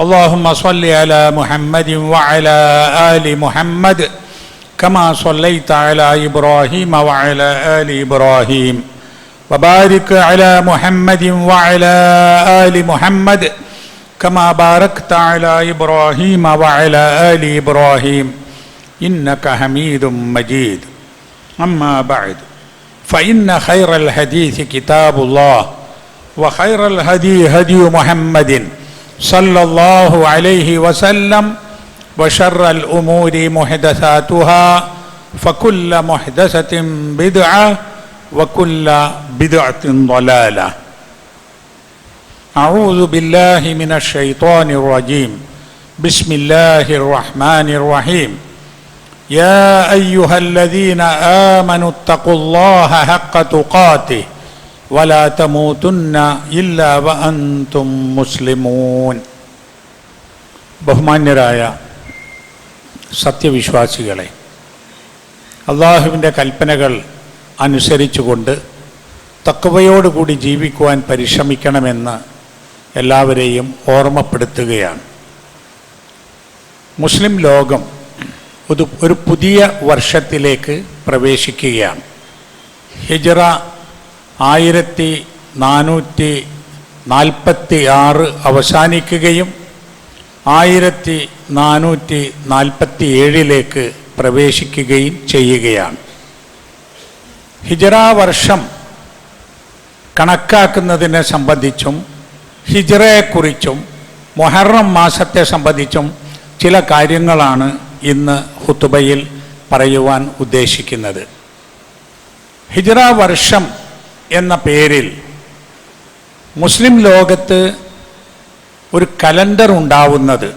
اللهم صل على محمد وعلى آل محمد كما صليت على إبراهيم وعلى آل إبراهيم وبارك على محمد وعلى آل محمد كما باركت على إبراهيم وعلى آل إبراهيم إنك حميد مجيد. أما بعد فإن خير الحديث كتاب الله وخير الهدي هدي محمد صلى الله عليه وسلم وشر الأمور محدثاتها فكل محدثة بدعة وكل بدعة ضلالة. أعوذ بالله من الشيطان الرجيم. بسم الله الرحمن الرحيم. يا أيها الذين آمنوا اتقوا الله حق تقاته ولا تموتن إلا وأنتم مسلمون ബഹുമാന്യരായ സത്യവിശ്വാസികളെ അള്ളാഹുവിൻ്റെ കൽപ്പനകൾ അനുസരിച്ചുകൊണ്ട് തക്കവയോടുകൂടി ജീവിക്കുവാൻ പരിശ്രമിക്കണമെന്ന് എല്ലാവരെയും ഓർമ്മപ്പെടുത്തുകയാണ് മുസ്ലിം ലോകം ഒരു ഒരു പുതിയ വർഷത്തിലേക്ക് പ്രവേശിക്കുകയാണ് ഹിജറ ആയിരത്തി നാനൂറ്റി നാൽപ്പത്തി ആറ് അവസാനിക്കുകയും ആയിരത്തി നാനൂറ്റി നാൽപ്പത്തി ഏഴിലേക്ക് പ്രവേശിക്കുകയും ചെയ്യുകയാണ്. ഹിജറ വർഷം കണക്കാക്കുന്നതിനെ സംബന്ധിച്ചും ഹിജറയെക്കുറിച്ചും മൊഹറം മാസത്തെ സംബന്ധിച്ചും ചില കാര്യങ്ങളാണ് ഇന്ന് ഹുത്തുബയിൽ പറയുവാൻ ഉദ്ദേശിക്കുന്നത്. ഹിജറ വർഷം എന്ന പേരിൽ മുസ്ലിം ലോകത്ത് ഒരു കലണ്ടർ ഉണ്ടാവുന്നത്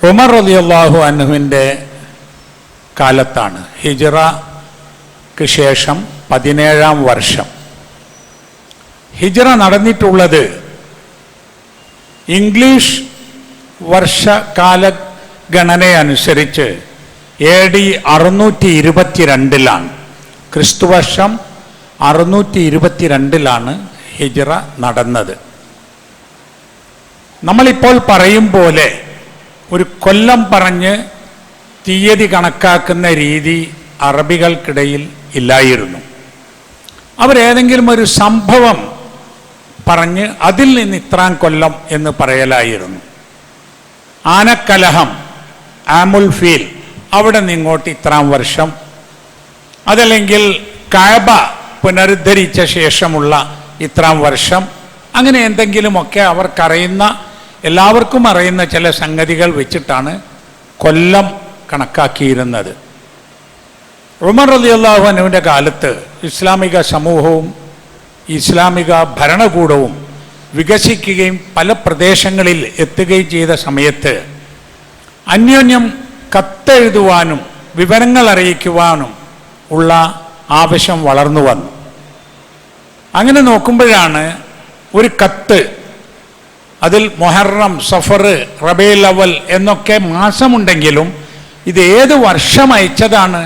ഉമർ റലിയല്ലാഹു അനുഹുവിന്റെ കാലത്താണ്. ഹിജറക്ക് ശേഷം പതിനേഴാം വർഷം. ഹിജറ നടന്നിട്ടുള്ളത് ഇംഗ്ലീഷ് വർഷകാല ഗണനയനുസരിച്ച് എ ഡി അറുന്നൂറ്റി ഇരുപത്തിരണ്ടിലാണ്. ക്രിസ്തുവർഷം അറുന്നൂറ്റി ഇരുപത്തിരണ്ടിലാണ് ഹിജറ നടന്നത്. നമ്മളിപ്പോൾ പറയും പോലെ ഒരു കൊല്ലം പറഞ്ഞ് തീയതി കണക്കാക്കുന്ന രീതി അറബികൾക്കിടയിൽ ഇല്ലായിരുന്നു. അവരേതെങ്കിലും ഒരു സംഭവം പറഞ്ഞ് അതിൽ നിന്ന് ഇത്രാം കൊല്ലം എന്ന് പറയലായിരുന്നു. ആനക്കലഹം ആമുൽ ഫീൽ അവിടെ നിന്നിങ്ങോട്ട് ഇത്രാം വർഷം അതല്ലെങ്കിൽ കഴബ പുനരുദ്ധരിച്ച ശേഷമുള്ള ഇത്രാം വർഷം. അങ്ങനെ എന്തെങ്കിലുമൊക്കെ അവർക്കറിയുന്ന എല്ലാവർക്കും അറിയുന്ന ചില സംഗതികൾ വെച്ചിട്ടാണ് കൊല്ലം കണക്കാക്കിയിരുന്നത്. ഉമർ അലി അള്ളാഹുനുവിന്റെ കാലത്ത് ഇസ്ലാമിക സമൂഹവും ഇസ്ലാമിക ഭരണകൂടവും വികസിക്കുകയും പല പ്രദേശങ്ങളിൽ എത്തുകയും ചെയ്ത സമയത്ത് അന്യോന്യം കത്തെഴുതുവാനും വിവരങ്ങൾ അറിയിക്കുവാനും ഉള്ള ആവശ്യം വളർന്നു വന്നു. അങ്ങനെ നോക്കുമ്പോഴാണ് ഒരു കത്ത് അതിൽ മൊഹറം സഫർ റബേൽ അവൽ എന്നൊക്കെ മാസമുണ്ടെങ്കിലും ഇത് ഏത് വർഷം അയച്ചതാണ്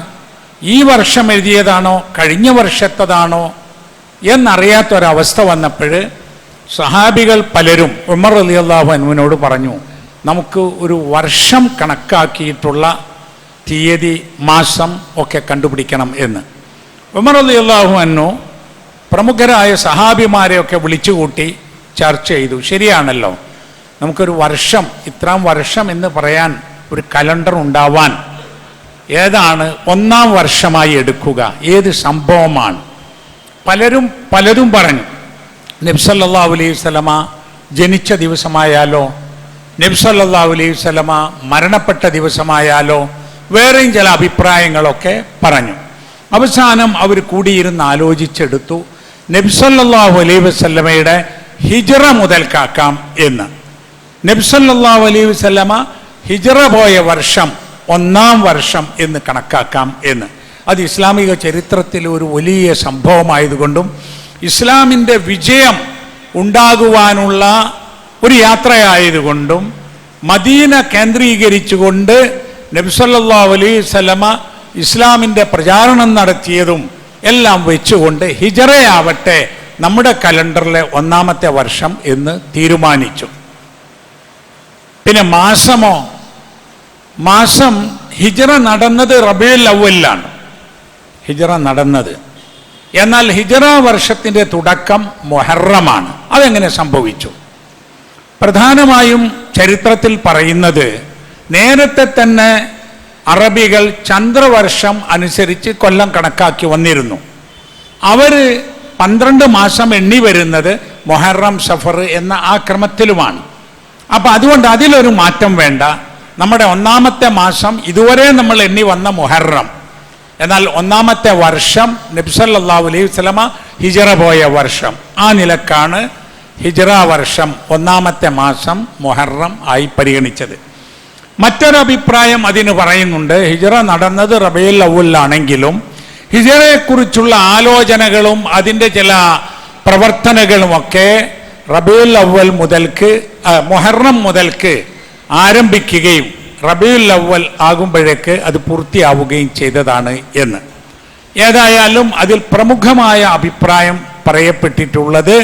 ഈ വർഷം എഴുതിയതാണോ കഴിഞ്ഞ വർഷത്തതാണോ എന്നറിയാത്തൊരവസ്ഥ വന്നപ്പോൾ സഹാബികൾ പലരും ഉമർ അലി അള്ളാഹു അനുവിനോട് പറഞ്ഞു നമുക്ക് ഒരു വർഷം കണക്കാക്കിയിട്ടുള്ള തീയതി മാസം ഒക്കെ കണ്ടുപിടിക്കണം എന്ന്. ഉമർ അലി അള്ളാഹു അന്നു പ്രമുഖരായ സഹാബിമാരെയൊക്കെ വിളിച്ചുകൂട്ടി ചർച്ച ചെയ്തു. ശരിയാണല്ലോ. നമുക്കൊരു വർഷം ഇത്രാം വർഷം എന്ന് പറയാൻ ഒരു കലണ്ടർ ഉണ്ടാവാൻ ഏതാണ്? ഒന്നാം വർഷമായി എടുക്കുക. ഏത് സംഭവമാണ്? പലരും പലതും പറഞ്ഞു. നബ്സല്ലാ അലൈഹി സ്വലമ ജനിച്ച ദിവസമായാലോ നബ്സല്ലാ അലൈഹി സ്വലമ മരണപ്പെട്ട ദിവസമായാലോ വേറെയും ചില അഭിപ്രായങ്ങളൊക്കെ പറഞ്ഞു. അവസാനം അവർ കൂടിയിരുന്ന് ആലോചിച്ചെടുത്തു നബ്സല്ലാഹു അലൈ വസ്ലമയുടെ ഹിജറ മുതൽക്കാക്കാം എന്ന്. നബ്സല്ലാഹു അലൈ വസ്ലമ ഹിജറ പോയ വർഷം ഒന്നാം വർഷം എന്ന് കണക്കാക്കാം എന്ന്. അത് ഇസ്ലാമിക ചരിത്രത്തിൽ ഒരു വലിയ സംഭവമായതുകൊണ്ടും ഇസ്ലാമിന്റെ വിജയം ഉണ്ടാകുവാനുള്ള ഒരു യാത്രയായതുകൊണ്ടും മദീന കേന്ദ്രീകരിച്ചുകൊണ്ട് നബ്സല്ലാ അലൈഹി ഇസ്ലാമിന്റെ പ്രചാരണം നടത്തിയതും എല്ലാം വെച്ചുകൊണ്ട് ഹിജറയാവട്ടെ നമ്മുടെ കലണ്ടറിലെ ഒന്നാമത്തെ വർഷം എന്ന് തീരുമാനിച്ചു. പിന്നെ മാസമോ? മാസം ഹിജറ നടന്നത് റബിയുൽ അവലിലാണ് ഹിജറ നടന്നത്. എന്നാൽ ഹിജറ വർഷത്തിന്റെ തുടക്കം മൊഹറമാണ്. അതെങ്ങനെ സംഭവിച്ചു? പ്രധാനമായും ചരിത്രത്തിൽ പറയുന്നത് നേരത്തെ തന്നെ അറബികൾ ചന്ദ്രവർഷം അനുസരിച്ച് കൊല്ലം കണക്കാക്കി വന്നിരുന്നു. അവർ പന്ത്രണ്ട് മാസം എണ്ണി വരുന്നത് മൊഹറം സഫർ എന്ന ആ ക്രമത്തിലുമാണ് അപ്പം അതുകൊണ്ട് അതിലൊരു മാറ്റം വേണ്ട. നമ്മുടെ ഒന്നാമത്തെ മാസം ഇതുവരെ നമ്മൾ എണ്ണി വന്ന മൊഹറം. എന്നാൽ ഒന്നാമത്തെ വർഷം നബ്സല്ലാ അലൈഹി സ്വലമ ഹിജറ പോയ വർഷം. ആ നിലക്കാണ് ഹിജറ വർഷം ഒന്നാമത്തെ മാസം മൊഹറം ആയി പരിഗണിച്ചത്. മറ്റൊരു അഭിപ്രായം അതിന് പറയുന്നുണ്ട്. ഹിജറ നടന്നത് റബയിൽ അവലാണെങ്കിലും ഹിജറയെക്കുറിച്ചുള്ള ആലോചനകളും അതിന്റെ ചില പ്രവർത്തനങ്ങളുമൊക്കെ റബീൽ അവൽ മുതൽക്ക് മൊഹറം മുതൽക്ക് ആരംഭിക്കുകയും റബീൽ അവൽ ആകുമ്പോഴേക്ക് അത് പൂർത്തിയാവുകയും ചെയ്തതാണ് എന്ന്. ഏതായാലും അതിൽ പ്രമുഖമായ അഭിപ്രായം പറയപ്പെട്ടിട്ടുള്ളത്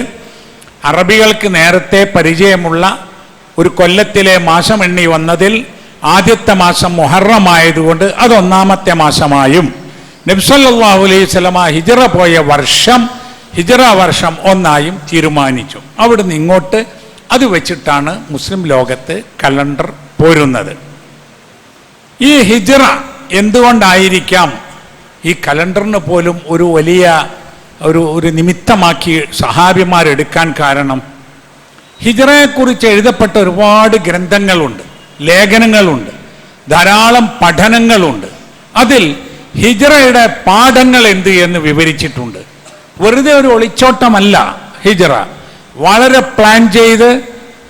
അറബികൾക്ക് നേരത്തെ പരിചയമുള്ള ഒരു കൊല്ലത്തിലെ മാസം എണ്ണി വന്നതിൽ ആദ്യത്തെ മാസം മുഹറമായതുകൊണ്ട് അത് ഒന്നാമത്തെ മാസമായും നബ്സല്ലാഹു അലൈഹി സ്വലമ ഹിജറ പോയ വർഷം ഹിജറ വർഷം ഒന്നായും തീരുമാനിച്ചു. അവിടുന്ന് ഇങ്ങോട്ട് അത് വെച്ചിട്ടാണ് മുസ്ലിം ലോകത്ത് കലണ്ടർ പോരുന്നത്. ഈ ഹിജറ എന്തുകൊണ്ടായിരിക്കാം? ഈ കലണ്ടറിന് പോലും ഒരു വലിയ ഒരു ഒരു നിമിത്തമാക്കി സഹാബിമാരെടുക്കാൻ കാരണം ഹിജറയെക്കുറിച്ച് എഴുതപ്പെട്ട ഒരുപാട് ഗ്രന്ഥങ്ങളുണ്ട്. ലേഖനങ്ങളുണ്ട്. ധാരാളം പഠനങ്ങളുണ്ട്. അതിൽ ഹിജറയുടെ പാഠങ്ങൾ എന്ത് എന്ന് വിവരിച്ചിട്ടുണ്ട്. വെറുതെ ഒരു ഒളിച്ചോട്ടമല്ല ഹിജറ. വളരെ പ്ലാൻ ചെയ്ത്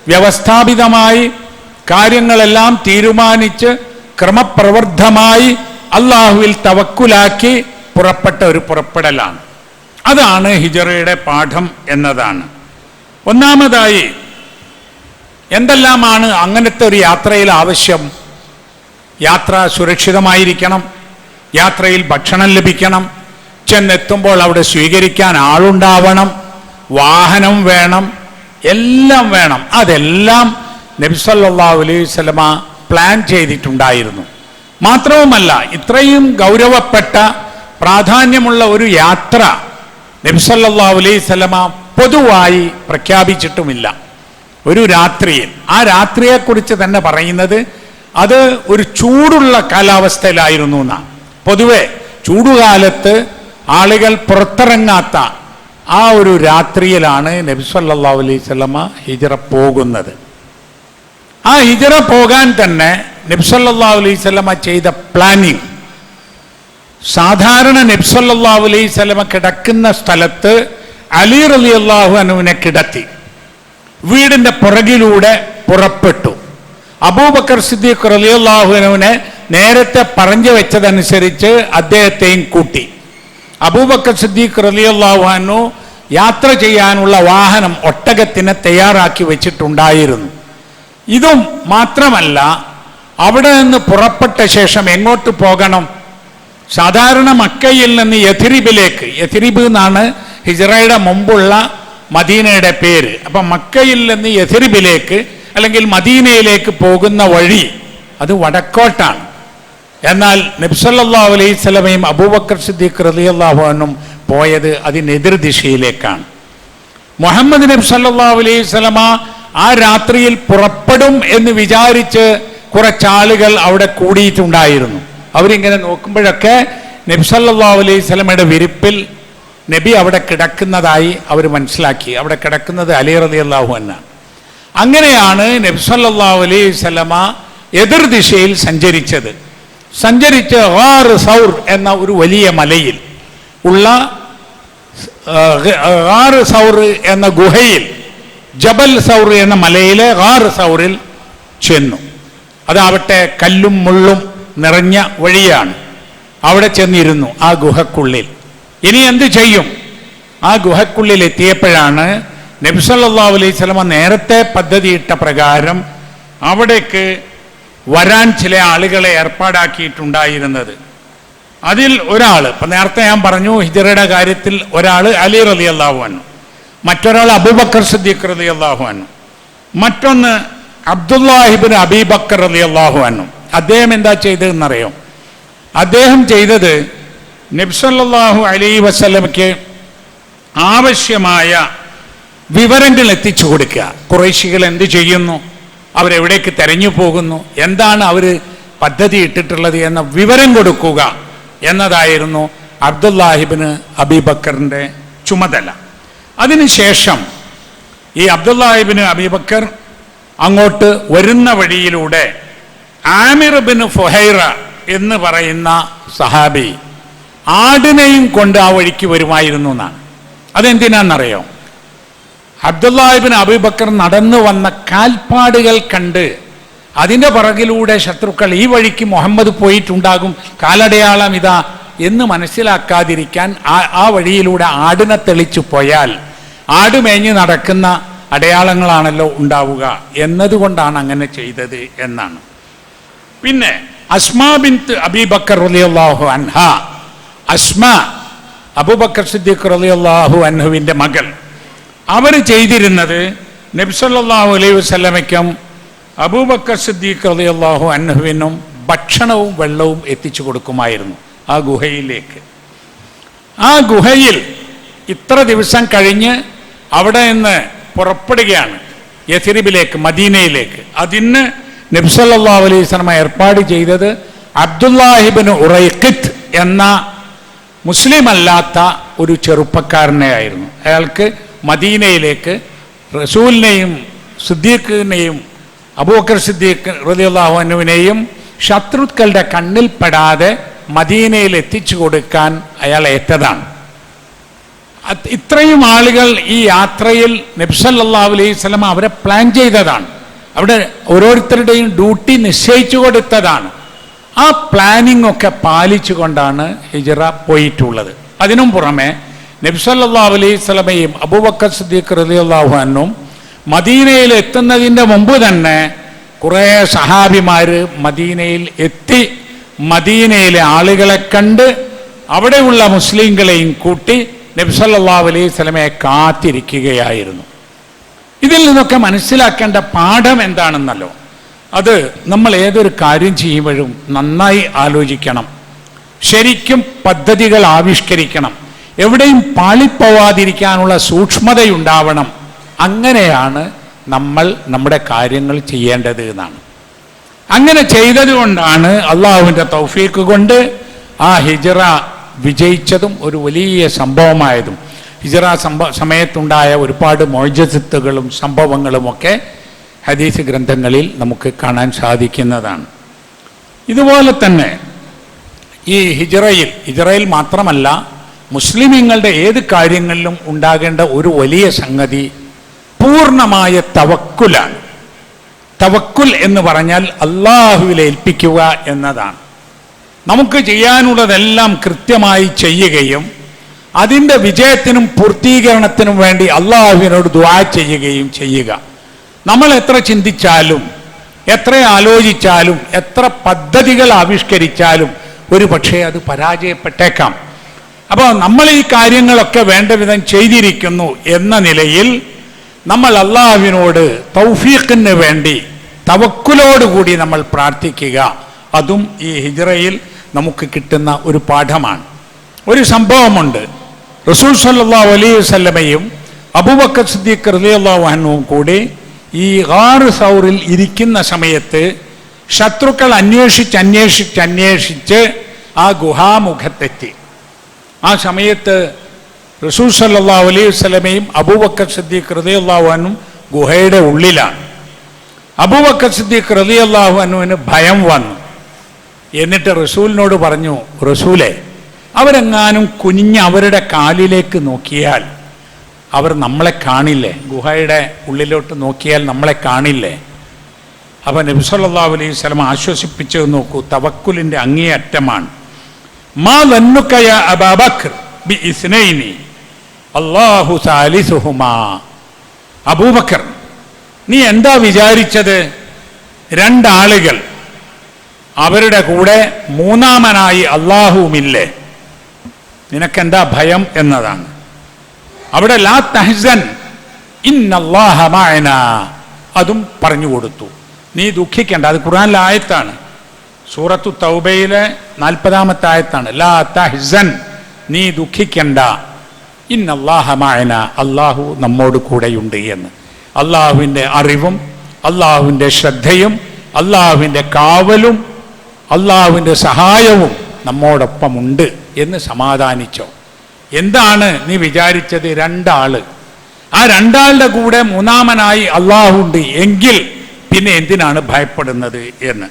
വ്യവസ്ഥാപിതമായി കാര്യങ്ങളെല്ലാം തീരുമാനിച്ച് ക്രമപ്രവർദ്ധമായി അള്ളാഹുവിൽ തവക്കുലാക്കി പുറപ്പെട്ട ഒരു പുറപ്പെടലാണ്. അതാണ് ഹിജറയുടെ പാഠം എന്നതാണ്. ഒന്നാമതായി എന്തെല്ലാമാണ് അങ്ങനത്തെ ഒരു യാത്രയിൽ ആവശ്യം? യാത്ര സുരക്ഷിതമായിരിക്കണം. യാത്രയിൽ ഭക്ഷണം ലഭിക്കണം. ചെന്നെത്തുമ്പോൾ അവിടെ സ്വീകരിക്കാൻ ആളുണ്ടാവണം. വാഹനം വേണം. എല്ലാം വേണം. അതെല്ലാം നബിസല്ലാ അലൈഹി പ്ലാൻ ചെയ്തിട്ടുണ്ടായിരുന്നു. മാത്രവുമല്ല ഇത്രയും ഗൗരവപ്പെട്ട പ്രാധാന്യമുള്ള ഒരു യാത്ര നബിസല്ലാ അലൈഹി പൊതുവായി പ്രഖ്യാപിച്ചിട്ടുമില്ല. ഒരു രാത്രിയിൽ. ആ രാത്രിയെക്കുറിച്ച് തന്നെ പറയുന്നത് അത് ഒരു ചൂടുള്ള കാലാവസ്ഥയിലായിരുന്നു എന്നാണ് പൊതുവെ ചൂടുകാലത്ത് ആളുകൾ പുറത്തിറങ്ങാത്ത ആ ഒരു രാത്രിയിലാണ് നബി സല്ലല്ലാഹു അലൈഹി സ്വലമ ഹിജറ പോകുന്നത്. ആ ഹിജറ പോകാൻ തന്നെ നബ്സല്ലാ അലൈഹി ചെയ്ത പ്ലാനിങ്. സാധാരണ നബ്സല്ലാ അലൈഹി കിടക്കുന്ന സ്ഥലത്ത് അലി റലി അള്ളാഹു അനുവിനെ കിടത്തി. വീടിന്റെ പുറകിലൂടെ പുറപ്പെട്ടു. അബൂബക്കർ സിദ്ദീഖ് റലിയല്ലാഹുവിനെ നേരത്തെ പറഞ്ഞു വെച്ചതനുസരിച്ച് അദ്ദേഹത്തെയും കൂട്ടി. അബൂബക്കർ സിദ്ദീഖ് റലിയുള്ളാഹുനു യാത്ര ചെയ്യാനുള്ള വാഹനം ഒട്ടകത്തിനെ തയ്യാറാക്കി വെച്ചിട്ടുണ്ടായിരുന്നു. ഇതും മാത്രമല്ല അവിടെ നിന്ന് പുറപ്പെട്ട ശേഷം എങ്ങോട്ട് പോകണം? സാധാരണ മക്കയിൽ നിന്ന് യഥിരിബിലേക്ക് യഥിരിബ് എന്നാണ് ഹിജറയുടെ മുമ്പുള്ള മദീനയുടെ പേര്. അപ്പം മക്കയിൽ നിന്ന് യഥിരിബിലേക്ക് അല്ലെങ്കിൽ മദീനയിലേക്ക് പോകുന്ന വഴി അത് വടക്കോട്ടാണ്. എന്നാൽ നബ്സല്ലാ അലൈഹി അബൂബക്കർ സിദ്ദീഖ് റലിയല്ലാഹുനും പോയത് അതിനെതിർ ദിശയിലേക്കാണ്. മുഹമ്മദ് നബ്സല്ലാ അലൈഹി സ്വലമ ആ രാത്രിയിൽ പുറപ്പെടും എന്ന് വിചാരിച്ച് കുറച്ചാളുകൾ അവിടെ കൂടിയിട്ടുണ്ടായിരുന്നു. അവരിങ്ങനെ നോക്കുമ്പോഴൊക്കെ നബ്സല്ലാ അലൈഹി സ്വലമയുടെ വിരിപ്പിൽ നബി അവിടെ കിടക്കുന്നതായി അവർ മനസ്സിലാക്കി. അവിടെ കിടക്കുന്നത് അലി റലി അള്ളാഹു എന്നാണ് അങ്ങനെയാണ് നബി സല്ലാ അലൈഹി സ്വലമ എതിർ ദിശയിൽ സഞ്ചരിച്ചത്. സഞ്ചരിച്ച് ഹാർ സൗർ എന്ന ഒരു വലിയ മലയിൽ ഉള്ള ഹാർ സൗർ എന്ന ഗുഹയിൽ ജബൽ സൗർ എന്ന മലയിലെ ഹാർ സൗറിൽ ചെന്നു. അതാവട്ടെ കല്ലും മുള്ളും നിറഞ്ഞ വഴിയാണ്. അവിടെ ചെന്നിരുന്നു ആ ഗുഹക്കുള്ളിൽ. ഇനി എന്ത് ചെയ്യും? ആ ഗുഹക്കുള്ളിൽ എത്തിയപ്പോഴാണ് നബ്സല്ലാ അലൈഹി സ്വലമ നേരത്തെ പദ്ധതിയിട്ട പ്രകാരം അവിടേക്ക് വരാൻ ചില ആളുകളെ ഏർപ്പാടാക്കിയിട്ടുണ്ടായിരുന്നത്. അതിൽ ഒരാൾ ഇപ്പം നേരത്തെ ഞാൻ പറഞ്ഞു ഹിജറയുടെ കാര്യത്തിൽ ഒരാൾ അലി റലി അള്ളാഹു അന്നു മറ്റൊരാൾ അബൂബക്കർ സിദ്ദീഖ് റലി അള്ളാഹു അന്നു മറ്റൊന്ന് അബ്ദുല്ലാഹിബിൻ അബീബക്കർ അലി അള്ളാഹു അന്നു അദ്ദേഹം എന്താ ചെയ്തതെന്നറിയോ? അദ്ദേഹം ചെയ്തത് നബ്സല്ലാഹു അലൈ വസ്ലമയ്ക്ക് ആവശ്യമായ വിവരങ്ങൾ എത്തിച്ചു കൊടുക്കുക. കുറേശികൾ എന്ത് ചെയ്യുന്നു? അവരെവിടേക്ക് തെരഞ്ഞു പോകുന്നു? എന്താണ് അവർ പദ്ധതി ഇട്ടിട്ടുള്ളത് എന്ന വിവരം കൊടുക്കുക എന്നതായിരുന്നു അബ്ദുല്ലാഹിബിന് അബീബക്കറിന്റെ ചുമതല. അതിനുശേഷം ഈ അബ്ദുല്ലാഹിബിന് അബീബക്കർ അങ്ങോട്ട് വരുന്ന വഴിയിലൂടെ ആമിർ ബിൻ ഫുഹൈറ എന്ന് പറയുന്ന സഹാബി ആടിനെയും കൊണ്ട് ആ വഴിക്ക് വരുമായിരുന്നു എന്നാണ്. അതെന്തിനാണെന്നറിയോ? അബ്ദുല്ലാഹിബിൻ അബിബക്കർ നടന്നു വന്ന കാൽപ്പാടുകൾ കണ്ട് അതിന്റെ പുറകിലൂടെ ശത്രുക്കൾ ഈ വഴിക്ക് മുഹമ്മദ് പോയിട്ടുണ്ടാകും കാലടയാളം ഇതാ എന്ന് മനസ്സിലാക്കാതിരിക്കാൻ ആ ആ വഴിയിലൂടെ ആടിനെ തെളിച്ചു പോയാൽ ആട് മേഞ്ഞ് നടക്കുന്ന അടയാളങ്ങളാണല്ലോ ഉണ്ടാവുക എന്നതുകൊണ്ടാണ് അങ്ങനെ ചെയ്തത് എന്നാണ്. പിന്നെ അസ്മാ ബിൻത്ത് അബീബക്കർ റളിയല്ലാഹു അൻഹ അസ്മ അബൂബക്കർ സിദ്ദീഖ് റളിയല്ലാഹു അൻഹുവിന്റെ മകൾ. അവർ ചെയ്തിരുന്നത് നബ്സല്ലാഹു അലൈഹി വസ്ലമയ്ക്കും അബൂബക്കർ സിദ്ദീഖ് റളിയല്ലാഹു അൻഹുവിനും ഭക്ഷണവും വെള്ളവും എത്തിച്ചു കൊടുക്കുമായിരുന്നു ആ ഗുഹയിലേക്ക്. ആ ഗുഹയിൽ ഇത്ര ദിവസം കഴിഞ്ഞ് അവിടെ നിന്ന് പുറപ്പെടുകയാണ് യഥിരിബിലേക്ക് മദീനയിലേക്ക്. അതിന് നബ്സല്ലാ അലൈഹി സ്വലമ ഏർപ്പാട് ചെയ്തത് അബ്ദുല്ലാഹിബിന് ഉറൈഖിത്ത് എന്ന മുസ്ലിം അല്ലാത്ത ഒരു ചെറുപ്പക്കാരനെ ആയിരുന്നു. അയാൾക്ക് മദീനയിലേക്ക് റസൂലിനെയും സിദ്ദീഖിനെയും അബൂക്കർ സിദ്ദീഖ് റലിയല്ലാഹു അനുവിനെയും ശത്രുക്കളുടെ കണ്ണിൽപ്പെടാതെ മദീനയിൽ എത്തിച്ചു കൊടുക്കാൻ അയാൾ ഏറ്റതാണ്. ഇത്രയും ആളുകൾ ഈ യാത്രയിൽ നബ്സല്ലാ അലൈഹി അവരെ പ്ലാൻ ചെയ്തതാണ്. അവിടെ ഓരോരുത്തരുടെയും ഡ്യൂട്ടി നിശ്ചയിച്ചു കൊടുത്തതാണ്. ആ പ്ലാനിംഗ് ഒക്കെ പാലിച്ചുകൊണ്ടാണ് ഹിജറ പോയിട്ടുള്ളത്. അതിനും പുറമെ നബ്സല്ലാ അലൈഹി സ്വലമയും അബൂബക്കർ സിദ്ദീഖ് റലിയുള്ളാഹുനും മദീനയിൽ എത്തുന്നതിന്റെ മുമ്പ് തന്നെ കുറേ സഹാബിമാർ മദീനയിൽ എത്തി മദീനയിലെ ആളുകളെ കണ്ട് അവിടെയുള്ള മുസ്ലിങ്ങളെയും കൂട്ടി നബ്സല്ലാ അലൈഹി സ്വലമയെ കാത്തിരിക്കുകയായിരുന്നു. ഇതിൽ നിന്നൊക്കെ മനസ്സിലാക്കേണ്ട പാഠം എന്താണെന്നല്ലോ? അത് നമ്മൾ ഏതൊരു കാര്യം ചെയ്യുമ്പോഴും നന്നായി ആലോചിക്കണം. ശരിക്കും പദ്ധതികൾ ആവിഷ്കരിക്കണം. എവിടെയും പാളിപ്പോവാതിരിക്കാനുള്ള സൂക്ഷ്മതയുണ്ടാവണം. അങ്ങനെയാണ് നമ്മൾ നമ്മുടെ കാര്യങ്ങൾ ചെയ്യേണ്ടത് എന്നാണ്. അങ്ങനെ ചെയ്തതുകൊണ്ടാണ് അള്ളാഹുവിന്റെ തൗഫീക്ക് കൊണ്ട് ആ ഹിജറ വിജയിച്ചതും ഒരു വലിയ സംഭവമായതും. ഹിജറ സമയത്തുണ്ടായ ഒരുപാട് മോജത്തുകളും സംഭവങ്ങളുമൊക്കെ ഹദീസ് ഗ്രന്ഥങ്ങളിൽ നമുക്ക് കാണാൻ സാധിക്കുന്നതാണ്. ഇതുപോലെ തന്നെ ഈ ഹിജറയിൽ ഹിജറയിൽ മാത്രമല്ല മുസ്ലിമീങ്ങളുടെ ഏത് കാര്യങ്ങളിലും ഉണ്ടാകേണ്ട ഒരു വലിയ സംഗതി പൂർണമായ തവക്കുലാണ്. തവക്കുൽ എന്ന് പറഞ്ഞാൽ അള്ളാഹുവിൽ ഏൽപ്പിക്കുക എന്നതാണ്. നമുക്ക് ചെയ്യാനുള്ളതെല്ലാം കൃത്യമായി ചെയ്യുകയും അതിന്റെ വിജയത്തിനും പൂർത്തീകരണത്തിനും വേണ്ടി അള്ളാഹുവിനോട് ദ്വാ ചെയ്യുകയും ചെയ്യുക. നമ്മൾ എത്ര ചിന്തിച്ചാലും എത്ര ആലോചിച്ചാലും എത്ര പദ്ധതികൾ ആവിഷ്കരിച്ചാലും ഒരു പക്ഷേ അത് പരാജയപ്പെട്ടേക്കാം. അപ്പോൾ നമ്മൾ ഈ കാര്യങ്ങളൊക്കെ വേണ്ട വിധം ചെയ്തിരിക്കുന്നു എന്ന നിലയിൽ നമ്മൾ അള്ളാഹുവിനോട് തൗഫീഖിന് വേണ്ടി തവക്കുലോടുകൂടി നമ്മൾ പ്രാർത്ഥിക്കുക. അതും ഈ ഹിജ്റയിൽ നമുക്ക് കിട്ടുന്ന ഒരു പാഠമാണ്. ഒരു സംഭവമുണ്ട്. റസൂൽ സല്ലാ അലൈഹി വസല്ലമയും അബൂബക്കർ സിദ്ദീഖ് റളിയല്ലാഹു വാഹനവും കൂടി ഈ ഗാറ് സൗറിൽ ഇരിക്കുന്ന സമയത്ത് ശത്രുക്കൾ അന്വേഷിച്ച് അന്വേഷിച്ച് അന്വേഷിച്ച് ആ ഗുഹാമുഖത്തെത്തി. ആ സമയത്ത് റസൂൽ സല്ലാ അലൈഹി വസ്ലമയും അബൂബക്കർ സിദ്ദീഖ് അൻഹും ഗുഹയുടെ ഉള്ളിലാണ്. അബൂബക്കർ സിദ്ദീഖ് റളിയല്ലാഹു അൻഹുവിന് ഭയം വന്നു. എന്നിട്ട് റസൂലിനോട് പറഞ്ഞു റസൂലെ അവരെങ്ങാനും കുനിഞ്ഞ് അവരുടെ കാലിലേക്ക് നോക്കിയാൽ അവർ നമ്മളെ കാണില്ലേ? ഗുഹയുടെ ഉള്ളിലോട്ട് നോക്കിയാൽ നമ്മളെ കാണില്ലേ? അപ്പൊ നബി സല്ലല്ലാഹു അലൈഹി സ്വലം ആശ്വസിപ്പിച്ചത് നോക്കൂ തവക്കുലിന്റെ അങ്ങേയറ്റമാണ്. മാ ബി ഇസ്നൈനി അബൂബക്കർ നീ എന്താ വിചാരിച്ചത്? രണ്ടാളുകൾ അവരുടെ കൂടെ മൂന്നാമനായി അള്ളാഹുവുമില്ലേ നിനക്കെന്താ ഭയം എന്നതാണ്. അവിടെ ലാ തഹ്സൻ ഇന്നല്ലാഹ മഅന. അതും പറഞ്ഞു കൊടുത്തു. നീ ദുഃഖിക്കേണ്ട അത് ഖുർആനിലെ ആയത്താണ്. സൂറത്തു തൗബയിലെ നാൽപ്പതാമത്തെ ആയത്താണ്. ലാ തഹ്സൻ നീ ദുഃഖിക്കണ്ട. ഇന്നല്ലാഹ മഅന അള്ളാഹു നമ്മോട് കൂടെയുണ്ട് എന്ന്. അള്ളാഹുവിന്റെ അറിവും അള്ളാഹുവിന്റെ ശ്രദ്ധയും അള്ളാഹുവിന്റെ കാവലും അള്ളാഹുവിന്റെ സഹായവും നമ്മോടൊപ്പമുണ്ട് എന്ന് സമാധാനിച്ചോ? എന്താണ് നീ വിചാരിച്ചത്? രണ്ടാൾ. ആ രണ്ടാളുടെ കൂടെ മൂന്നാമനായി അള്ളാഹുണ്ട് എങ്കിൽ പിന്നെ എന്തിനാണ് ഭയപ്പെടുന്നത് എന്ന്.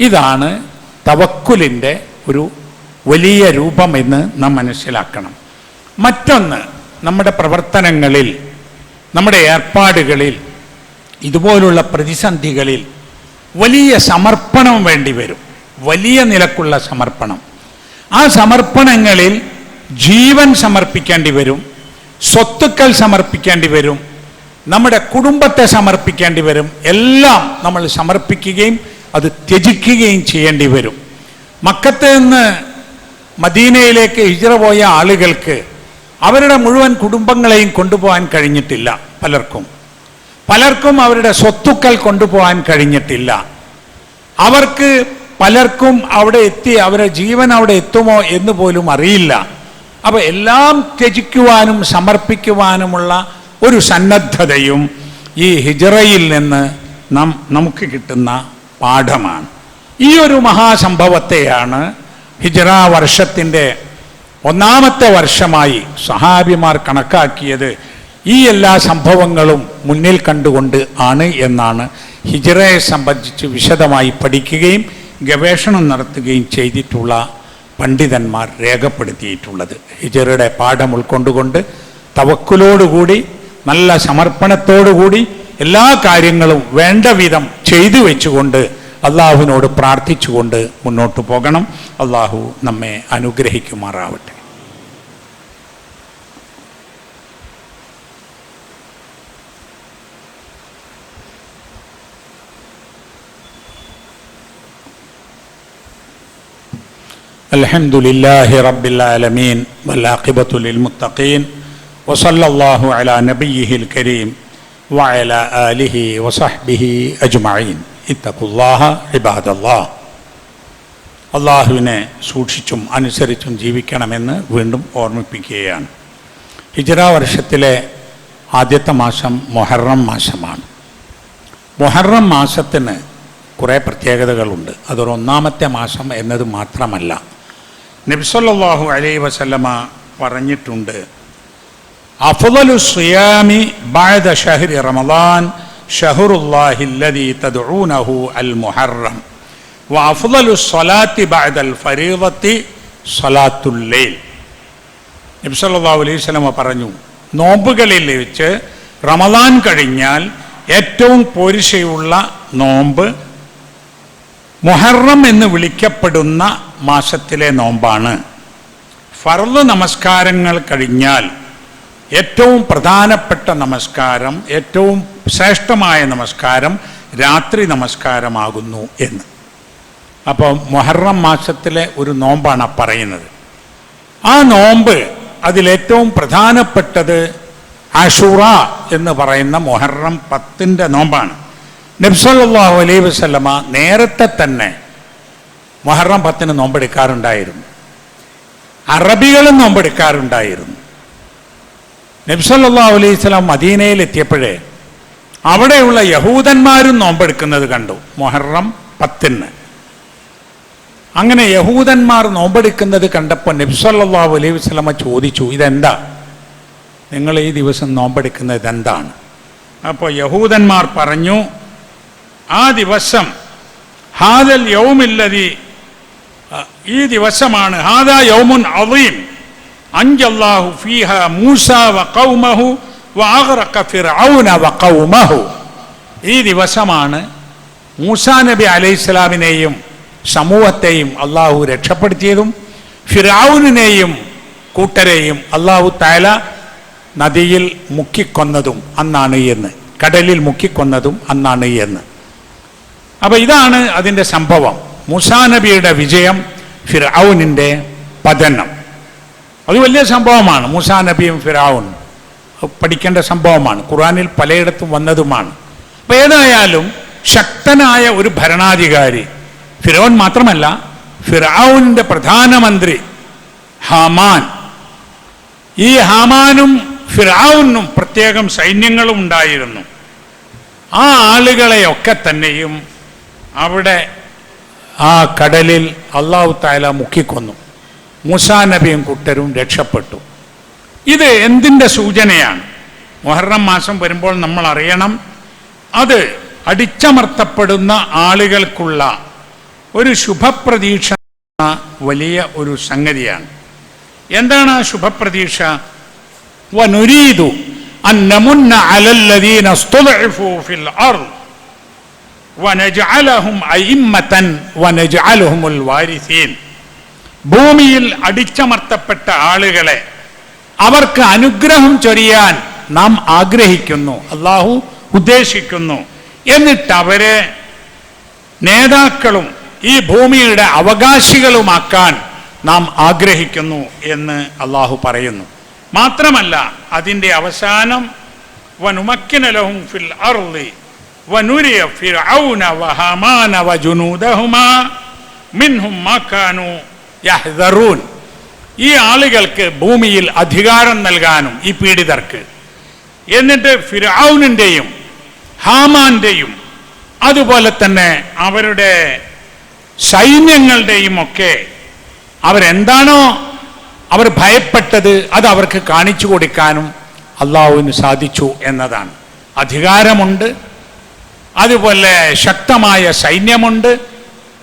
ഇതാണ് തവക്കുലിന്റെ ഒരു വലിയ രൂപം എന്ന് നാം മനസ്സിലാക്കണം. മറ്റൊന്ന് നമ്മുടെ പ്രവർത്തനങ്ങളിൽ നമ്മുടെ ഏർപ്പാടുകളിൽ ഇതുപോലുള്ള പ്രതിസന്ധികളിൽ വലിയ സമർപ്പണം വേണ്ടി വരും. വലിയ നിലക്കുള്ള സമർപ്പണം. ആ സമർപ്പണങ്ങളിൽ ജീവൻ സമർപ്പിക്കേണ്ടി വരും സ്വത്തുക്കൾ സമർപ്പിക്കേണ്ടി വരും നമ്മുടെ കുടുംബത്തെ സമർപ്പിക്കേണ്ടി വരും എല്ലാം നമ്മൾ സമർപ്പിക്കുകയും അത് ത്യജിക്കുകയും ചെയ്യേണ്ടി വരും. മക്കത്ത് നിന്ന് മദീനയിലേക്ക് ഹിജറ പോയ ആളുകൾക്ക് അവരുടെ മുഴുവൻ കുടുംബങ്ങളെയും കൊണ്ടുപോകാൻ കഴിഞ്ഞിട്ടില്ല പലർക്കും. പലർക്കും അവരുടെ സ്വത്തുക്കൾ കൊണ്ടുപോകാൻ കഴിഞ്ഞിട്ടില്ല. അവർക്ക് പലർക്കും അവിടെ എത്തി അവരുടെ ജീവൻ അവിടെ എത്തുമോ എന്ന് പോലും അറിയില്ല. അപ്പൊ എല്ലാം ത്യജിക്കുവാനും സമർപ്പിക്കുവാനുമുള്ള ഒരു സന്നദ്ധതയും ഈ ഹിജറയിൽ നിന്ന് നാം നമുക്ക് കിട്ടുന്ന പാഠമാണ്. ഈ ഒരു മഹാസംഭവത്തെയാണ് ഹിജറ വർഷത്തിന്റെ ഒന്നാമത്തെ വർഷമായി സഹാബിമാർ കണക്കാക്കിയത് ഈ എല്ലാ സംഭവങ്ങളും മുന്നിൽ കണ്ടുകൊണ്ട് ആണ് എന്നാണ് ഹിജറയെ സംബന്ധിച്ച് വിശദമായി പഠിക്കുകയും ഗവേഷണം നടത്തുകയും ചെയ്തിട്ടുള്ള പണ്ഡിതന്മാർ രേഖപ്പെടുത്തിയിട്ടുള്ളത്. ഹിജറയുടെ പാഠം ഉൾക്കൊണ്ടുകൊണ്ട് തവക്കുലോടുകൂടി നല്ല സമർപ്പണത്തോടുകൂടി എല്ലാ കാര്യങ്ങളും വേണ്ട വിധം ചെയ്തു വെച്ചുകൊണ്ട് അള്ളാഹുവിനോട് പ്രാർത്ഥിച്ചുകൊണ്ട് മുന്നോട്ട് പോകണം. അള്ളാഹു നമ്മെ അനുഗ്രഹിക്കുമാറാവട്ടെ. الحمد لله رب العالمين والعاقبة للمتقين وصلى الله على نبيه الكريم وعلى آله وصحبه أجمعين اتقوا الله عباد الله അള്ളാഹുവിനെ സൂക്ഷിച്ചും അനുസരിച്ചും ജീവിക്കണമെന്ന് വീണ്ടും ഓർമ്മിപ്പിക്കുകയാണ് ഹിജറ വർഷത്തിലെ ആദ്യത്തെ മാസം മൊഹറം മാസമാണ് മൊഹറം മാസത്തിന് കുറേ പ്രത്യേകതകളുണ്ട് അതൊരു ഒന്നാമത്തെ മാസം എന്നത് മാത്രമല്ല നബ്സല്ലാഹു അലൈ വസല്ലമ പറഞ്ഞിട്ടുണ്ട് അഫുദലു സിയാമി ബാദ ഷഹരി റമദാൻ ഷഹുറുല്ലാഹില്ലതി തദ്ഊനഹു അൽ മുഹറം വ അഫുദലു സ്വലാത്തി ബാദൽ ഫരീവത്തി സലാത്തുല്ലൈൽ നബ്സല്ലാഹു അലൈഹി സ്വലമ പറഞ്ഞു നോമ്പുകളിൽ വെച്ച് റമദാൻ കഴിഞ്ഞാൽ ഏറ്റവും പോരിശയുള്ള നോമ്പ് മുഹറം എന്ന് വിളിക്കപ്പെടുന്ന മാസത്തിലെ നോമ്പാണ്. ഫർദ് നമസ്കാരങ്ങൾ കഴിഞ്ഞാൽ ഏറ്റവും പ്രധാനപ്പെട്ട നമസ്കാരം ഏറ്റവും ശ്രേഷ്ഠമായ നമസ്കാരം രാത്രി നമസ്കാരമാകുന്നു എന്ന്. അപ്പോൾ മൊഹറം മാസത്തിലെ ഒരു നോമ്പാണ് പറയുന്നത്. ആ നോമ്പ് അതിലേറ്റവും പ്രധാനപ്പെട്ടത് ആഷുറ എന്ന് പറയുന്ന മൊഹറം പത്തിന്റെ നോമ്പാണ്. നബ്സല്ലാഹു അലൈ വസ്ലമ നേരത്തെ തന്നെ മൊഹറം പത്തിന് നോമ്പെടുക്കാറുണ്ടായിരുന്നു. അറബികളും നോമ്പെടുക്കാറുണ്ടായിരുന്നു. നബ്സല്ലാ അലൈഹി സ്വലാം മദീനയിൽ എത്തിയപ്പോഴേ അവിടെയുള്ള യഹൂദന്മാരും നോമ്പെടുക്കുന്നത് കണ്ടു മൊഹറം പത്തിന്. അങ്ങനെ യഹൂദന്മാർ നോമ്പെടുക്കുന്നത് കണ്ടപ്പോൾ നബ്സല്ലാ അലൈഹി വസ്ലമ ചോദിച്ചു ഇതെന്താ? നിങ്ങൾ ഈ ദിവസം നോമ്പെടുക്കുന്നത് ഇതെന്താണ്? അപ്പോൾ യഹൂദന്മാർ പറഞ്ഞു ആ ദിവസം ഹാദൽ യൗമില്ലതി ഈ ദിവസമാണ് ഹാദാ യൗമുൻ അലീം അഞ്ചല്ലാഹു ഫീഹ മൂസ വ ഖൗമഹു വ ഈ ദിവസമാണ് മൂസാ നബി അലൈഹിസ്സലാമിനെയും സമൂഹത്തെയും അള്ളാഹു രക്ഷപ്പെടുത്തിയതും ഫിറാവുനെയും കൂട്ടരെയും അള്ളാഹു താല നദിയിൽ മുക്കിക്കൊന്നതും അന്നാണ് എന്ന് കടലിൽ മുക്കിക്കൊന്നതും അന്നാണ് എന്ന്. അപ്പൊ ഇതാണ് അതിന്റെ സംഭവം. മൂസാ നബിയുടെ വിജയം ഫിറൌനിന്റെ പതനം. അത് വലിയ സംഭവമാണ്. മൂസാ നബിയും ഫിറാവുൻ പഠിക്കേണ്ട സംഭവമാണ്. ഖുറാനിൽ പലയിടത്തും വന്നതുമാണ്. അപ്പോൾ ഏതായാലും ശക്തനായ ഒരു ഭരണാധികാരി ഫിറോൻ മാത്രമല്ല ഫിറൌനിന്റെ പ്രധാനമന്ത്രി ഹാമാൻ. ഈ ഹാമാനും ഫിറാവുനും പ്രത്യേകം സൈന്യങ്ങളും ഉണ്ടായിരുന്നു. ആ ആളുകളെയൊക്കെ തന്നെയും അവിടെ ആ കടലിൽ അള്ളാഹു താല മുക്കിക്കൊന്നു. മൂസാ നബിയും കുട്ടരും രക്ഷപ്പെട്ടു. ഇത് എന്തിന്റെ സൂചനയാണ്? മൊഹറം മാസം വരുമ്പോൾ നമ്മൾ അറിയണം അത് അടിച്ചമർത്തപ്പെടുന്ന ആളുകൾക്കുള്ള ഒരു ശുഭപ്രതീക്ഷ വലിയ ഒരു സംഗതിയാണ്. എന്താണ് ആ ശുഭപ്രതീക്ഷ? വനുരീതു അന്നമുന്ന നമുന്ന അലല്ലദീന ഫിൽ അർദ്. ഭൂമിയിൽ അടിച്ചമർത്തപ്പെട്ട ആളുകളെ അവർക്ക് അനുഗ്രഹം ചൊരിയാൻ നാം ആഗ്രഹിക്കുന്നു അള്ളാഹു ഉദ്ദേശിക്കുന്നു. എന്നിട്ട് അവരെ നേതാക്കളും ഈ ഭൂമിയുടെ അവകാശികളുമാക്കാൻ നാം ആഗ്രഹിക്കുന്നു എന്ന് അള്ളാഹു പറയുന്നു. മാത്രമല്ല അതിന്റെ അവസാനം വനുമക്കിനലഹും ഫിൽ അർളി വനുരിയ فرعون وهامان وجنودهما മിൻഹും മാ കാനൂ യഹ്ദറൂൻ ഈ ആളുകൾക്ക് ഭൂമിയിൽ അധികാരം നൽകാനും ഈ പീഡിതർക്ക്. എന്നിട്ട് ഫിറൌനിന്റെയും ഹാമാന്റെയും അതുപോലെ തന്നെ അവരുടെ സൈന്യങ്ങളുടെയും ഒക്കെ അവരെന്താണോ അവർ ഭയപ്പെട്ടത് അത് അവർക്ക് കാണിച്ചു കൊടുക്കാനും അള്ളാഹുവിന് സാധിച്ചു എന്നതാണ്. അധികാരമുണ്ട് അതുപോലെ ശക്തമായ സൈന്യമുണ്ട്.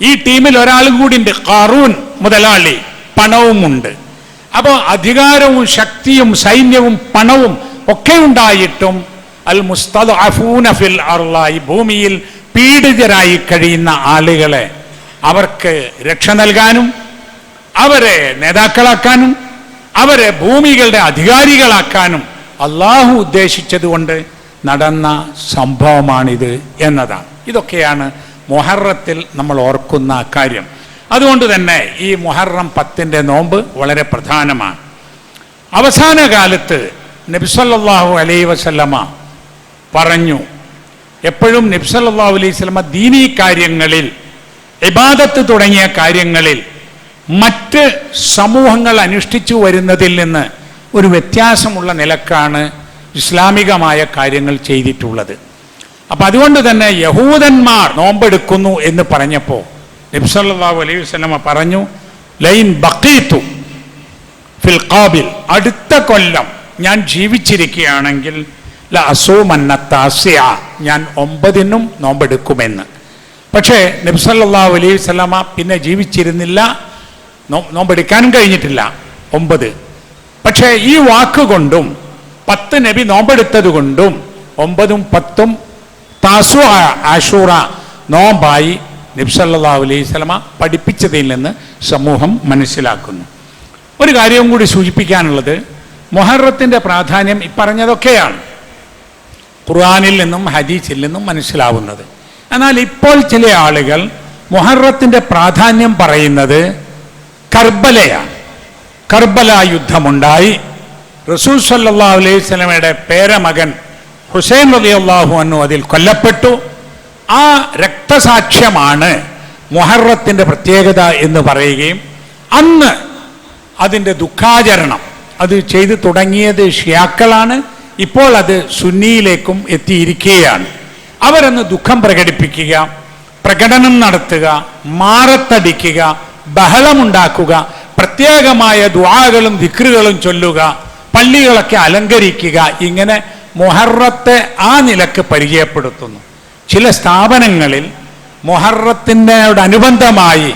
ഈ ടീമിൽ ഒരാളും കൂടി ഉണ്ട് കാറൂൻ മുതലാളി. പണവുമുണ്ട്. അപ്പോൾ അധികാരവും ശക്തിയും സൈന്യവും പണവും ഒക്കെ ഉണ്ടായിട്ടും അൽ മുസ്തദ് ഫിൽ അർള ഭൂമിയിൽ പീഡിതരായി കഴിയുന്ന ആളുകളെ അവർക്ക് രക്ഷ നൽകാനും അവരെ നേതാക്കളാക്കാനും അവരെ ഭൂമികളുടെ അധികാരികളാക്കാനും അള്ളാഹു ഉദ്ദേശിച്ചതുകൊണ്ട് നടന്ന സംഭവമാണിത് എന്നതാണ്. ഇതൊക്കെയാണ് മൊഹറത്തിൽ നമ്മൾ ഓർക്കുന്ന കാര്യം. അതുകൊണ്ട് തന്നെ ഈ മൊഹറം പത്തിന്റെ നോമ്പ് വളരെ പ്രധാനമാണ്. അവസാന കാലത്ത് നബ്സല്ലാഹു അലൈ വസല്ലമ പറഞ്ഞു എപ്പോഴും നബ്സല്ലാഹു അലൈഹി സ്വലമ ദീനീ കാര്യങ്ങളിൽ ഇബാദത്ത് തുടങ്ങിയ കാര്യങ്ങളിൽ മറ്റ് സമൂഹങ്ങൾ അനുഷ്ഠിച്ചു വരുന്നതിൽ നിന്ന് ഒരു വ്യത്യാസമുള്ള നിലക്കാണ് ഇസ്ലാമികമായ കാര്യങ്ങൾ ചെയ്തിട്ടുള്ളത്. അപ്പം അതുകൊണ്ട് തന്നെ യഹൂദന്മാർ നോമ്പെടുക്കുന്നു എന്ന് പറഞ്ഞപ്പോൾ നബ്സല്ലാഹു അലൈഹി വസ്ലമ പറഞ്ഞു ലൈൻ ബക്കീത്തു ഫിൽ ഖാബിൽ. അടുത്ത കൊല്ലം ഞാൻ ജീവിച്ചിരിക്കുകയാണെങ്കിൽ ല ഞാൻ ഒമ്പതിനും നോമ്പെടുക്കുമെന്ന്. പക്ഷേ നബ്സല്ലാഹു അലൈഹി വസ്ലമ പിന്നെ ജീവിച്ചിരുന്നില്ല നോമ്പെടുക്കാൻ കഴിഞ്ഞിട്ടില്ല ഒമ്പത്. പക്ഷേ ഈ വാക്കുകൊണ്ടും പത്ത് നബി നോമ്പെടുത്തത് കൊണ്ടും ഒമ്പതും പത്തും താസു ആഷൂറ നോമ്പായി നബ്സല്ലാഹു അലൈഹി സ്വലമ പഠിപ്പിച്ചതിൽ നിന്ന് സമൂഹം മനസ്സിലാക്കുന്നു. ഒരു കാര്യവും കൂടി സൂചിപ്പിക്കാനുള്ളത് മൊഹറത്തിന്റെ പ്രാധാന്യം ഇപ്പറഞ്ഞതൊക്കെയാണ്. ഖുർആാനിൽ നിന്നും ഹദീസിൽ നിന്നും മനസ്സിലാവുന്നത്. എന്നാൽ ഇപ്പോൾ ചില ആളുകൾ മൊഹറത്തിന്റെ പ്രാധാന്യം പറയുന്നത് കർബലയാണ്. കർബല യുദ്ധമുണ്ടായി. റസൂൽ സല്ലാ അലൈഹി പേരമകൻ ഹുസൈൻ റബി അള്ളാഹു അന്നു അതിൽ കൊല്ലപ്പെട്ടു. ആ രക്തസാക്ഷ്യമാണ് മൊഹറത്തിന്റെ പ്രത്യേകത എന്ന് പറയുകയും അന്ന് അതിന്റെ ദുഃഖാചരണം അത് ചെയ്തു തുടങ്ങിയത് ഷിയാക്കളാണ്. ഇപ്പോൾ അത് സുന്നിയിലേക്കും എത്തിയിരിക്കുകയാണ്. അവരന്ന് ദുഃഖം പ്രകടിപ്പിക്കുക പ്രകടനം നടത്തുക മാറത്തടിക്കുക ബഹളമുണ്ടാക്കുക പ്രത്യേകമായ ദുആകളും ദിക്റുകളും ചൊല്ലുക പള്ളികളൊക്കെ അലങ്കരിക്കുക ഇങ്ങനെ മൊഹറത്തെ ആ നിലയ്ക്ക് പരിചയപ്പെടുത്തുന്നു. ചില സ്ഥാപനങ്ങളിൽ മൊഹറത്തിനോടനുബന്ധമായി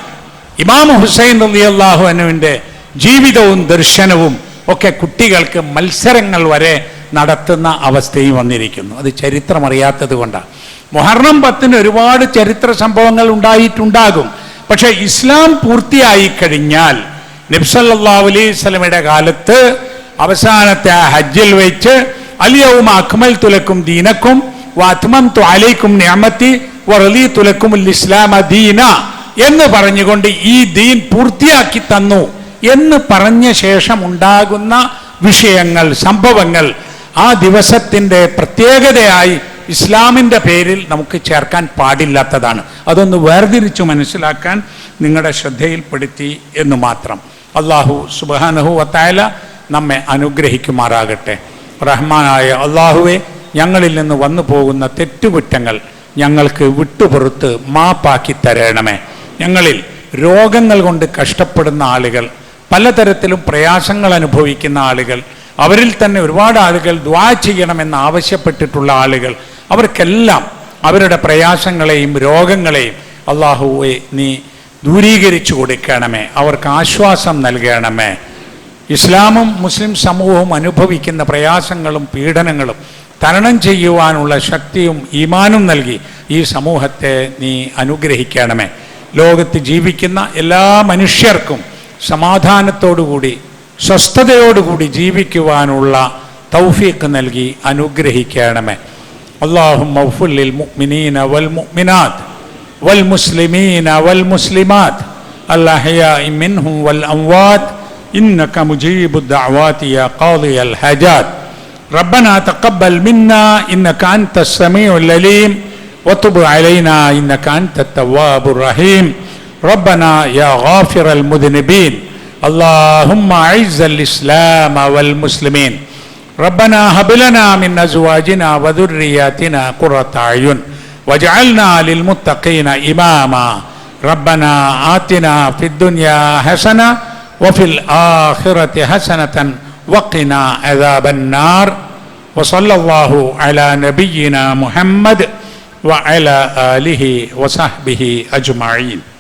ഇമാം ഹുസൈൻ അലി അള്ളാഹുനുവിന്റെ ജീവിതവും ദർശനവും ഒക്കെ കുട്ടികൾക്ക് മത്സരങ്ങൾ വരെ നടത്തുന്ന അവസ്ഥയും വന്നിരിക്കുന്നു. അത് ചരിത്രം അറിയാത്തത് കൊണ്ടാണ്. മൊഹറം പത്തിന് ഒരുപാട് ചരിത്ര സംഭവങ്ങൾ ഉണ്ടായിട്ടുണ്ടാകും. പക്ഷേ ഇസ്ലാം പൂർത്തിയായി കഴിഞ്ഞാൽ നബ്സല്ലാ അലൈഹി സ്വലമയുടെ കാലത്ത് അവസാനത്തെ ആ ഹജ്ജിൽ വെച്ച് അലിയവും അക്മൽ തുലക്കും ദീനക്കും വാത്മം അലൈക്കും ഞാമത്തി വറലി തുലക്കും ഇസ്ലാം ദീന എന്ന് പറഞ്ഞുകൊണ്ട് ഈ ദീൻ പൂർത്തിയാക്കി തന്നു എന്ന് പറഞ്ഞ ശേഷം ഉണ്ടാകുന്ന വിഷയങ്ങൾ സംഭവങ്ങൾ ആ ദിവസത്തിന്റെ പ്രത്യേകതയായി ഇസ്ലാമിന്റെ പേരിൽ നമുക്ക് ചേർക്കാൻ പാടില്ലാത്തതാണ്. അതൊന്ന് വേർതിരിച്ചു മനസ്സിലാക്കാൻ നിങ്ങളുടെ ശ്രദ്ധയിൽപ്പെടുത്തി എന്ന് മാത്രം. അള്ളാഹു സുബാനഹു വത്തായ നമ്മെ അനുഗ്രഹിക്കുമാറാകട്ടെ. റഹ്മാനായ അള്ളാഹുവെ ഞങ്ങളിൽ നിന്ന് വന്നു പോകുന്ന തെറ്റുകുറ്റങ്ങൾ ഞങ്ങൾക്ക് വിട്ടുപുറത്ത് മാപ്പാക്കി തരണമേ. ഞങ്ങളിൽ രോഗങ്ങൾ കൊണ്ട് കഷ്ടപ്പെടുന്ന ആളുകൾ പലതരത്തിലും പ്രയാസങ്ങൾ അനുഭവിക്കുന്ന ആളുകൾ അവരിൽ തന്നെ ഒരുപാട് ആളുകൾ ദ്വാ ചെയ്യണമെന്ന് ആവശ്യപ്പെട്ടിട്ടുള്ള ആളുകൾ അവർക്കെല്ലാം അവരുടെ പ്രയാസങ്ങളെയും രോഗങ്ങളെയും അള്ളാഹുവെ നീ ദൂരീകരിച്ചു കൊടുക്കണമേ. അവർക്ക് ആശ്വാസം നൽകണമേ. ഇസ്ലാമും മുസ്ലിം സമൂഹവും അനുഭവിക്കുന്ന പ്രയാസങ്ങളും പീഡനങ്ങളും തരണം ചെയ്യുവാനുള്ള ശക്തിയും ഈമാനും നൽകി ഈ സമൂഹത്തെ നീ അനുഗ്രഹിക്കണമേ. ലോകത്ത് ജീവിക്കുന്ന എല്ലാ മനുഷ്യർക്കും സമാധാനത്തോടുകൂടി സ്വസ്ഥതയോടുകൂടി ജീവിക്കുവാനുള്ള തൗഫീഖ് നൽകി അനുഗ്രഹിക്കണമേ. അള്ളാഹു മൗഫുല്ലിൽ മുഅ്മിനീന വൽ മുഅ്മിനാത്ത് വൽ മുസ്ലിമീന വൽ മുസ്ലിമാത്ത് അൽ അഹ്യാഇ വൽ അംവാത്ത് إنك مجيب الدعوات يا قاضي الحاجات. ربنا تقبل منا إنك أنت السميع العليم. وتب علينا إنك أنت التواب الرحيم. ربنا يا غافر المذنبين. اللهم أعز الإسلام والمسلمين. ربنا هب لنا من أزواجنا وذرياتنا قرة أعين. واجعلنا للمتقين إماما. ربنا آتنا في الدنيا حسنة وفي الآخرة حسنة وقنا عذاب النار. وصلى الله على نبينا محمد وعلى آله وصحبه أجمعين.